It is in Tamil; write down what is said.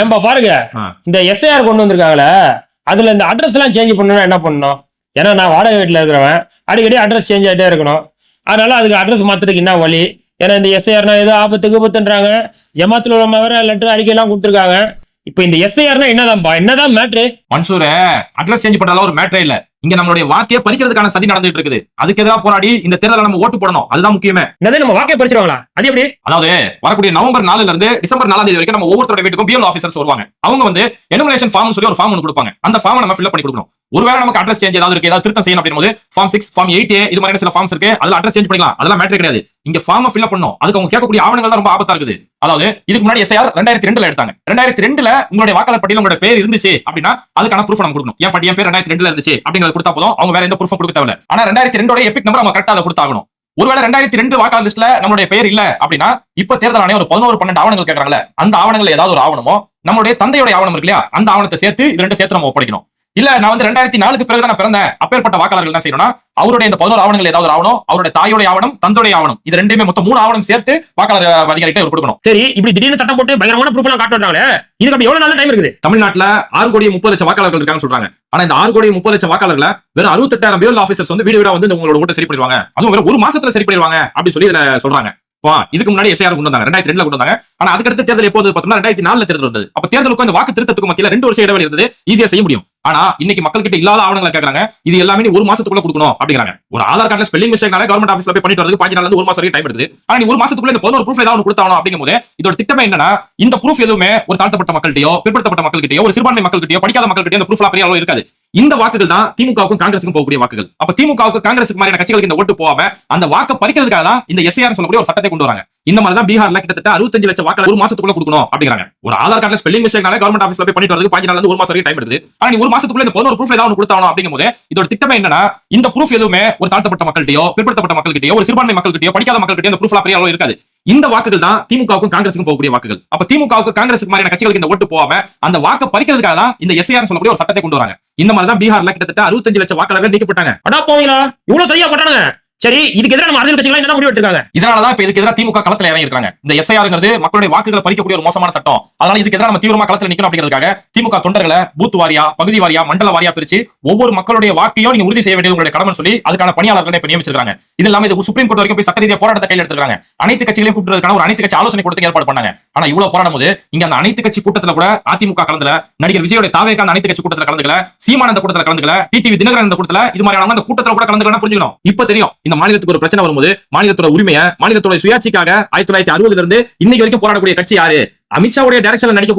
ஏன்பா பாருங்க. இந்த எஸ்ஐஆர் கொண்டு வந்திருக்காங்களே அதுல இந்த அட்ரஸ் எல்லாம் சேஞ்ச் பண்ணணும்னா என்ன பண்ணணும்? ஏன்னா நான் வாடகை வீட்டுல இருக்கிறவன். அடிக்கடி அட்ரஸ் சேஞ்ச் ஆகிட்டே இருக்கணும். அதனால அதுக்கு அட்ரஸ் மாத்துறதுக்கு என்ன வழி? ஏன்னா இந்த எஸ்ஐஆர்னா ஏதோ ஆபத்து கிபத்துன்றாங்க. ஜமாத்துல உள்ள வேற லெட்டர் அறிக்கையெல்லாம் கொடுத்துருக்காங்க. இப்போ இந்த எஸ்ஐஆர்னா என்னதான்ப்பா என்னதான் மேட்ரு மன்சூர் அட்ரஸ் சேஞ்ச் பண்றதுல ஒரு மேட்டரே இல்ல. இங்க நம்மளுடைய வாக்கைய பறிக்கிறதுக்கான சதி நடந்துட்டு இருக்குது அதுக்கு எதிராக போராடி இந்த தேர்தலை நம்ம ஓட்டு போடணும். அதுதான் முக்கியமே. நம்ம வாக்கை பறிச்சிருவாங்களா? அது எப்படி? அதாவது வரக்கூடிய நவம்பர் நாலுல இருந்து டிசம்பர் நாலாம் தேதி வரைக்கும் நம்ம ஒவ்வொருத்தரோட வீட்டுக்கும் பிஎல் ஆஃபீஸர்ஸ் வருவாங்க. அவங்க வந்து எனுமரேஷன் ஃபார்ம் சொல்லி ஒரு ஃபார்ம் ஒன்று கொடுப்பாங்க. அந்த ஃபார்ம் நம்ம ஃபில் பண்ணி கொடுக்கணும். ஒருவேளை நமக்கு அட்ரஸ் சேஞ்ச் ஏதாவது இருக்கு ஏதாவது திருத்தம் செய்யணும் அப்படிங்கும்போது ஃபார்ம் சிக்ஸ் ஃபார்ம் எயிட் இது மாதிரி சில ஃபார்ம்ஸ் இருக்கு. அதுல அட்ரஸ் சேஞ்ச் பண்ணிக்கலாம். அதெல்லாம் மேட்டர் கிடையாது. இங்க ஃபார்ம் ஃபில் பண்ணும். அதுக்கு அவங்க கேட்கக்கூடிய ஆவணங்கள் தான் ரொம்ப ஆபத்தா இருக்குது. அதாவது இதுக்கு முன்னாடி எஸ்ஐஆர் ரெண்டாயிரத்தி ரெண்டுல எடுத்தாங்க. ரெண்டாயிரத்தி ரெண்டுல உங்களுடைய வாக்காளர் பட்டியல் உங்களோட பேர் இருந்துச்சு அப்படின்னா அதுக்கான ப்ரூஃப் நம்ம கொடுக்கணும். என் பட்டி பேர் ரெண்டாயிரத்தி ரெண்டுல இருந்துச்சு அப்படிங்கிறத கொடுத்தா போதும். அவங்க வேற எந்த ப்ரூஃப் கொடுக்க தேவையில்ல. ஆனா ரெண்டாயிரத்தி ரெண்டோட எபிக் நம்பர் அவங்க கரெக்டா அதை கொடுத்தாகணும். ஒருவேளை ரெண்டாயிரத்தி ரெண்டு வாக்காளர் லிஸ்ட்ல நம்மளுடைய பேர் இல்ல அப்படின்னா இப்ப தேர்தல் ஆணையம் ஒரு பதினோரு பன்னெண்டு ஆவணங்கள் கேட்கறாங்களே அந்த ஆவணங்கள் ஏதாவது ஒரு ஆவணமோ நம்மளுடைய தந்தையோட ஆவணம் இருக்கு இல்லையா அந்த ஆவணத்தை சேர்த்து இது ரெண்டு சேர்த்து நம்ம ஒப்படைக்கணும். இல்ல நான் வந்து ரெண்டாயிரத்தி நாலுக்கு பிறகு நான் பிறந்தேன். அப்பேற்பட்ட வாக்காளர்கள் என்ன செய்யணும்னா அவருடைய இந்த பதினோரு ஆவணங்கள் ஏதாவது ஆவணம் அவருடைய தாயோட ஆவணம் தந்தையுடைய ஆவணம் இது ரெண்டுமே மொத்தம் மூணு ஆவணம் சேர்த்து வாக்காளர் அதிகாரிகிட்ட கொடுக்கணும். சரி இப்படி திடீர்னு சட்டம் போட்டு பயங்கரமான ப்ரூஃப் எல்லாம் காட்டுறாங்களே இதுக்கு அப்படி எவ்வளவு நாள் டைம் இருக்குது? தமிழ்நாட்டுல ஆறு கோடி முப்பது லட்சம் வாக்காளர்கள் இருக்காங்கன்னு சொல்றாங்க. ஆனா இந்த ஆறு கோடி முப்பது லட்சம் வாக்காளர்களை வெறும் அறுபத்தெட்டாயிரம் பேர் ஆபீசர்ஸ் வந்து வீடு வீடா வந்து உங்களோட ஓட்டை சரி பண்ணிடுவாங்க. அதுவும் வெறும் ஒரு மாசத்துல சரி பண்ணிடுவாங்க அப்படின்னு சொல்லி இதுல சொல்றாங்க. வா இதுக்கு முன்னாடி எஸ்ஐஆர் கொண்டு வந்தாங்க ரெண்டாயிரத்தி ரெண்டுல கொண்டு வந்தாங்க. ஆனா அதுக்கடுத்து தேர்தல் எப்போது பார்த்தோம்னா ரெண்டாயிரத்தி நாலுல தேர்தல் வந்தது. அப்ப தேர்தலுக்கும் இந்த வாக்கு திருத்தத்துக்கு மத்தியில ரெண்டு வருஷம் இடைவெளி இருந்தது. ஈஸியா செய்ய முடியும். ஆனா இன்னைக்கு மக்கள் கிட்ட இல்லாத ஆவணங்களை கேட்கறாங்க இது எல்லாமே ஒரு மாசத்துக்குள்ள கொடுக்கணும் அப்படிங்கிறாங்க. ஒரு ஆதார் கார்டுல ஸ்பெல்லிங் மிஸ்டேக்னால கவர்மெண்ட் ஆஃபீஸ்ல போய் பண்ணிட்டு வரது பாஞ்சு இருந்து ஒரு மாசம் வரைக்கும் டைம் எடுத்து ஆனா நீ ஒரு மாசத்துக்குள்ள இந்த பதினோரு ப்ரூஃப் ஏதாவது கொடுத்தாலும் அப்படிங்கும் போது இதோட திட்டமே என்னன்னா இந்த ப்ரூஃப் எதுவுமே ஒரு தாழ்த்தப்பட்ட மக்கள்கிட்டயோ பிற்படுத்தப்பட்ட மக்கள்கிட்டயோ ஒரு சிறுபான்மை மக்கள்கிட்டயோ படிக்காத மக்கள்கிட்டயோ இந்த ப்ரூஃப்லாம் பெரிய அளவு இருக்காது. இந்த வாக்குகள் தான் திமுகவுக்கும் காங்கிரஸுக்கும் போகக்கூடிய வாக்குகள். அப்ப திமுகவுக்கு காங்கிரஸ் மாதிரியான கட்சிகளுக்கு இந்த ஓட்டு போகாம அந்த வாக்கை பறிக்கிறதுக்காக தான் இந்த எஸ்ஐஆர் சொல்லக்கூடிய ஒரு சட்டத்தை கொண்டு வராங்க. இந்த மாதிரி தான் பீகார்ல கிட்டத்தட்ட அறுபத்தஞ்சு லட்சம் வாக்கள் ஒரு மாசத்துக்குள்ள கொடுக்கணும் அப்படிங்கிறாங்க. ஒரு ஆதார் கார்டுல ஸ்பெல்லிங் மிஸ்டேக்னால கவர்மெண்ட் ஆஃபீஸ்ல போய் பண்ணிட்டு வரதுக்கு பாஞ்சு நாள் ஒரு மாசம் வரைக்கும் டைம் எடுத்து ஆனா ஒரு மாசத்துக்குள்ள இந்த பதினோரு ப்ரூஃப் ஏதாவது கொடுத்தாலும் அப்படிங்கும் போது இதோட திட்டமே என்னன்னா இந்த ப்ரூஃப் எதுவுமே ஒரு தாழ்த்தப்பட்ட மக்கள்கிட்டயோ பிற்படுத்தப்பட்ட மக்கள்கிட்டயோ ஒரு சிறுபான்மை மக்கள்கிட்டயோ படிக்காத மக்கள்கிட்டயோ இந்த ப்ரூஃப் பெரிய அளவு இருக்காது. இந்த வாக்குகள் தான் திமுகவுக்கும் காங்கிரஸுக்கும் போகக்கூடிய வாக்குகள். அப்ப திமுகவுக்கு காங்கிரஸுக்கு மாதிரியான கட்சிகளுக்கு இந்த ஓட்டு போகாம அந்த வாக்கை பறிக்கிறதுக்காக தான் இந்த எஸ்ஐஆர் சொல்லக்கூடிய ஒரு சட்டத்தை கொண்டு வராங்க. இந்த மாதிரி தான் பீகார்ல கிட்டத்தட்ட அறுபத்தஞ்சு லட்சம் வாக்காளர்கள் நீக்கப்பட்டாங்க. அடா போவீங்களா? இவ்வளவு சரியா பட்டானுங்க சரி இதுக்கு எதிராக நம்ம அரசியல் கட்சிகள் என்ன முடிவு எடுத்திருக்காங்க? இதனாலதான் இப்ப இதுக்கு எதிராக திமுக களத்துல இறங்கி இருக்காங்க இந்த எஸ்ஐஆர்ங்கிறது மக்களுடைய வாக்குகளை பறிக்கக்கூடிய ஒரு மோசமான சட்டம். அதனால இதுக்கு எதிராக நம்ம தீவிரமா களத்துல நிக்கணும் அப்படிங்கிறதுக்காக திமுக தொண்டர்களை பூத் வாரியா பகுதி வாரியா மண்டல வாரியா பிரிச்சு ஒவ்வொரு மக்களுடைய வாக்கையும் நீங்க உறுதி செய்ய வேண்டியது உங்களுடைய கடமை சொல்லி அதுக்கான பணியாளர்களை இப்ப நியமிச்சிருக்காங்க. இது இல்லாம இது சுப்ரீம் கோர்ட் வரைக்கும் போய் சட்ட ரீதியா போராட்டத்தை கையில் எடுத்திருக்காங்க. அனைத்து கட்சிகளையும் கூப்பிட்டுறதுக்கான ஒரு அனைத்து கட்சி ஆலோசனை கொடுத்து ஏற்பாடு பண்ணாங்க. ஆனா இவ்வளவு போராடும் போது இங்க அந்த அனைத்து கட்சி கூட்டத்துல கூட அதிமுக கலந்துல நடிகர் விஜயோட தாவேக்கான அனைத்து கட்சி கூட்டத்தில் கலந்துக்கல சீமானந்த கூட்டத்தில் கலந்துக்கல டிடிவி தினகரன் கூட்டத்தில் இது மாதிரியான அந்த கூட்டத்தில் கூட கலந்துக்கலாம் புரிஞ்சுக்கணும். இப்ப தெரியும். இந்த மாநிலத்துக்கு ஒரு பிரச்சனை வரும்போது மாநிலத்தோட உரிமையை மாநிலத்தோட சுயாட்சிக்காக ஆயிரத்தி தொள்ளாயிரத்தி அறுபதுல இருந்து இன்னைக்கு வரைக்கும் போராடக்கூடிய கட்சி யாரு? அமித்ஷாவுடைய டைரக்ஷன்ல நடிக்கக்கூடிய